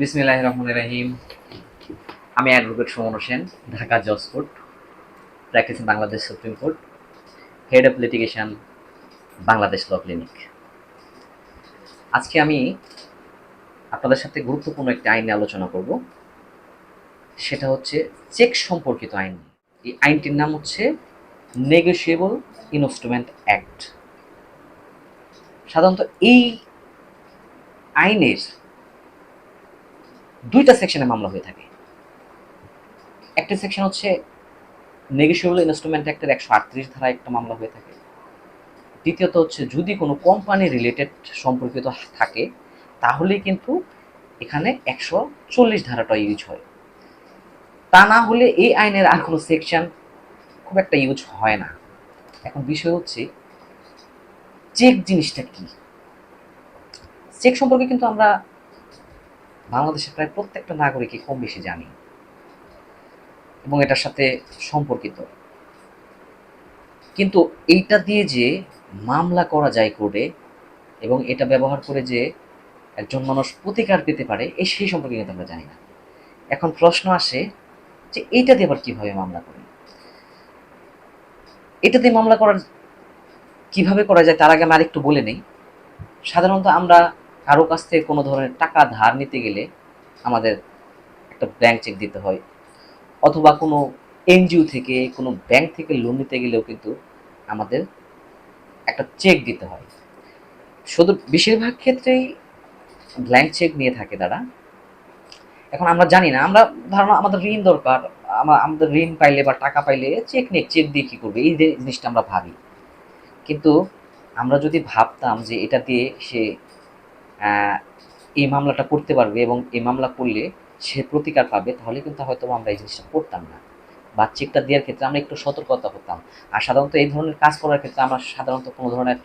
বিসমিল্লাহ রহমান রাহিম। আমি অ্যাডভোকেট সুমন হোসেন, ঢাকা জজ court, practising Bangladesh supreme court, head of litigation, Bangladesh law clinic. আজকে আমি আপনাদের সাথে গুরুত্বপূর্ণ একটি আইন আলোচনা করব। সেটা হচ্ছে চেক সম্পর্কিত আইন এই আইনটির নাম হচ্ছে নেগোশিয়েবল ইনস্ট্রুমেন্ট অ্যাক্ট সাধারণত এই আইনের দুইটা সেকশনে মামলা হয়ে থাকে। একটা সেকশন হচ্ছে নেগোশিয়েবল ইনস্ট্রুমেন্ট অ্যাক্টের একশো আটত্রিশ ধারায় একটা মামলা হয়ে থাকে। দ্বিতীয়ত হচ্ছে যদি কোনো কোম্পানি রিলেটেড সম্পর্কিত থাকে, তাহলেই কিন্তু এখানে একশো চল্লিশ ধারাটা ইউজ হয়। তা না হলে এই আইনের আর কোনো সেকশন খুব একটা ইউজ হয় না। এখন বিষয় হচ্ছে চেক জিনিসটা কি? চেক সম্পর্কে কিন্তু আমরা বাংলাদেশের প্রায় প্রত্যেকটা নাগরিকই কম বেশি জানি। এবং এটার সাথে সম্পর্কিত। কিন্তু এইটা দিয়ে যে মামলা করা যায় কোর্টে এবং এটা ব্যবহার করে যে একজন মানুষ প্রতিকার পেতে পারে, এই সেই সম্পর্কে কিন্তু আমরা জানি না। এখন প্রশ্ন আসে যে এইটা দিয়ে আবার কীভাবে মামলা করে এটা দিয়ে মামলা করার কীভাবে করা যায়, তার আগে আমি আরেকটু বলে নেই। সাধারণত আমরা কারও কাছ থেকে কোনো ধরনের টাকা ধার নিতে গেলে আমাদের একটা ব্যাংক চেক দিতে হয়। অথবা কোনো এনজিও থেকে, কোনো ব্যাংক থেকে লোন নিতে গেলেও কিন্তু আমাদের একটা চেক দিতে হয়। শুধু বেশিরভাগ ক্ষেত্রেই ব্ল্যাঙ্ক চেক নিয়ে থাকে তারা। এখন আমরা জানি না, আমরা ধারণা আমাদের ঋণ দরকার, আমা- আমাদের ঋণ পাইলে বা টাকা পাইলে চেক নিয়ে চেক দিয়ে কী করবে? এই জিনিসটা আমরা ভাবি। কিন্তু আমরা যদি ভাবতাম যে এটা দিয়ে সে এই মামলাটা করতে পারবে এবং এই মামলা করলে সে প্রতিকার পাবে, তাহলে কিন্তু হয়তো আমরা এই জিনিসটা করতাম না। বা চেকটা দেওয়ার ক্ষেত্রে আমরা একটু সতর্কতা করতাম আর সাধারণত এই ধরনের কাজ করার ক্ষেত্রে আমরা সাধারণত কোনো ধরনের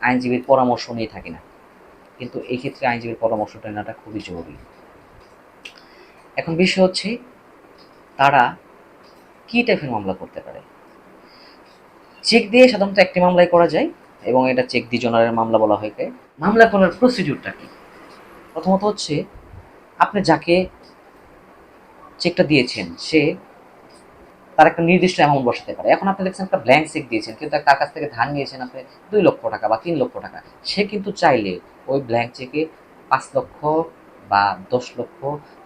আইনজীবীর পরামর্শ নিয়ে থাকি না। কিন্তু এই ক্ষেত্রে আইনজীবীর পরামর্শটা নেওয়াটা খুবই জরুরি। এখন বিষয় হচ্ছে, তারা কী টাইপের মামলা করতে পারে? চেক দিয়ে সাধারণত একটি মামলায় করা যায় এবং এটা চেক দি জোনারের মামলা বলা হয়ে মামলা করার প্রসিডিউরটা কি? প্রথমত হচ্ছে, আপনি যাকে চেকটা দিয়েছেন, সে তার একটা নির্দিষ্ট অ্যামাউন্ট বসাতে পারে। এখন আপনি দেখছেন একটা ব্ল্যাঙ্ক চেক দিয়েছেন কিন্তু তার কাছ থেকে ধার নিয়েছেন আপনি দুই লক্ষ টাকা বা তিন লক্ষ টাকা। সে কিন্তু চাইলে ওই ব্ল্যাঙ্ক চেকে পাঁচ লক্ষ বা দশ লক্ষ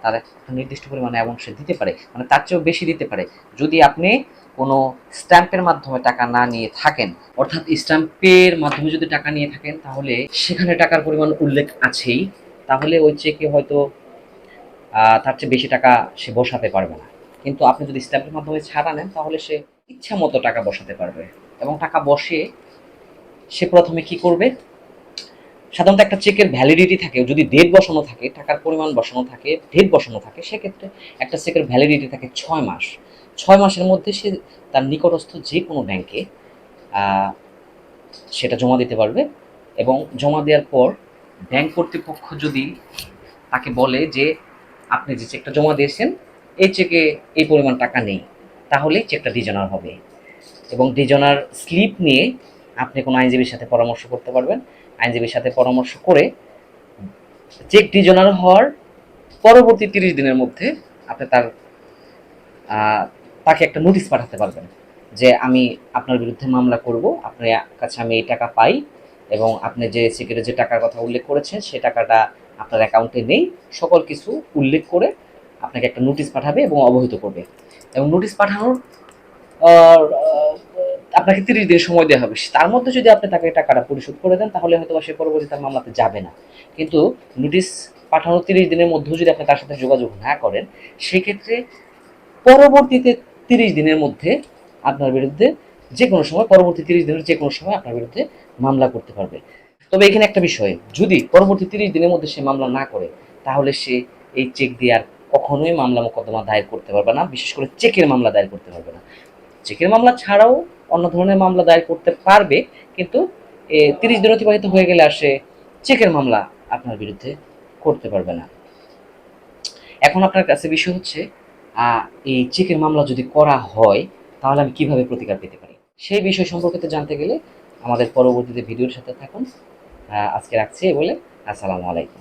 তার একটা নির্দিষ্ট পরিমাণে অ্যামাউন্ট সে দিতে পারে মানে তার চেয়েও বেশি দিতে পারে। যদি আপনি কোনো স্ট্যাম্পের মাধ্যমে টাকা না নিয়ে থাকেন, অর্থাৎ স্ট্যাম্পের মাধ্যমে যদি টাকা নিয়ে থাকেন, তাহলে সেখানে টাকার পরিমাণ উল্লেখ আছেই। তাহলে ওই চেকে হয়তো তার চেয়ে বেশি টাকা সে বসাতে পারবে না। কিন্তু আপনি যদি স্ট্যাম্পের মাধ্যমে ছাড়া নেন, তাহলে সে ইচ্ছা মতো টাকা বসাতে পারবে। এবং টাকা বসে সে প্রথমে কি করবে? সাধারণত একটা চেকের ভ্যালিডিটি থাকে, যদি ডেট বসানো থাকে, টাকার পরিমাণ বসানো থাকে ডেট বসানো থাকে, সেক্ষেত্রে একটা চেকের ভ্যালিডিটি থাকে ছয় মাস। ছয় মাসের মধ্যে সে তার নিকটস্থ যে কোনো ব্যাংকে সেটা জমা দিতে পারবে এবং জমা দেওয়ার পর ব্যাংক কর্তৃপক্ষ যদি তাকে বলে যে, আপনি যে চেকটা জমা দিয়েছেন, এই চেকে এই পরিমাণ টাকা নেই। তাহলে চেকটা ডিজনার হবে। এবং ডিজনার স্লিপ নিয়ে আপনি কোনো আইনজীবীর সাথে পরামর্শ করতে পারবেন। আইনজীবীর সাথে পরামর্শ করে চেক ডিজনার হওয়ার পরবর্তী তিরিশ দিনের মধ্যে আপনি তার তাকে একটা নোটিশ পাঠাতে পারবেন যে আমি আপনার বিরুদ্ধে মামলা করব, আপনার কাছে আমি এই টাকা পাই এবং আপনি যে চেকের যে টাকার কথা উল্লেখ করেছেন, সে টাকাটা আপনার অ্যাকাউন্টে নেই, সকল কিছু উল্লেখ করে আপনাকে একটা নোটিশ পাঠাবে এবং অবহিত করবে। এবং নোটিশ পাঠানোর আপনাকে তিরিশ দিন সময় দেওয়া হবে। তার মধ্যে যদি আপনি তাকে টাকাটা পরিশোধ করে দেন, তাহলে হয়তো সে পরবর্তী তার মামলাতে যাবে না। কিন্তু নোটিশ পাঠানোর তিরিশ দিনের মধ্যেও যদি আপনি তার সাথে যোগাযোগ না করেন, সেক্ষেত্রে পরবর্তীতে তিরিশ দিনের মধ্যে আপনার বিরুদ্ধে যে কোনো সময়, পরবর্তী তিরিশ দিনের যে কোনো সময় আপনার বিরুদ্ধে মামলা করতে পারবে। তবে এখানে একটা বিষয়, যদি পরবর্তী তিরিশ দিনের মধ্যে সে মামলা না করে, তাহলে সে এই চেক দিয়ে আর কখনোই মামলা মোকদ্দমা দায়ের করতে পারবে না, বিশেষ করে চেকের মামলা দায়ের করতে পারবে না। চেকের মামলা ছাড়াও অন্য ধরনের মামলা দায়ের করতে পারবে, কিন্তু তিরিশ দিন অতিবাহিত হয়ে গেলে আসে চেকের মামলা আপনার বিরুদ্ধে করতে পারবে না। এখন আপনার কাছে বিষয় হচ্ছে এই চেকের মামলা যদি করা হয়, তাহলে আমি কীভাবে প্রতিকার পেতে পারি? সেই বিষয় সম্পর্কিত জানতে গেলে আমাদের পরবর্তীতে ভিডিওর সাথে থাকুন। আজকে রাখছি বলে, আসসালামু আলাইকুম।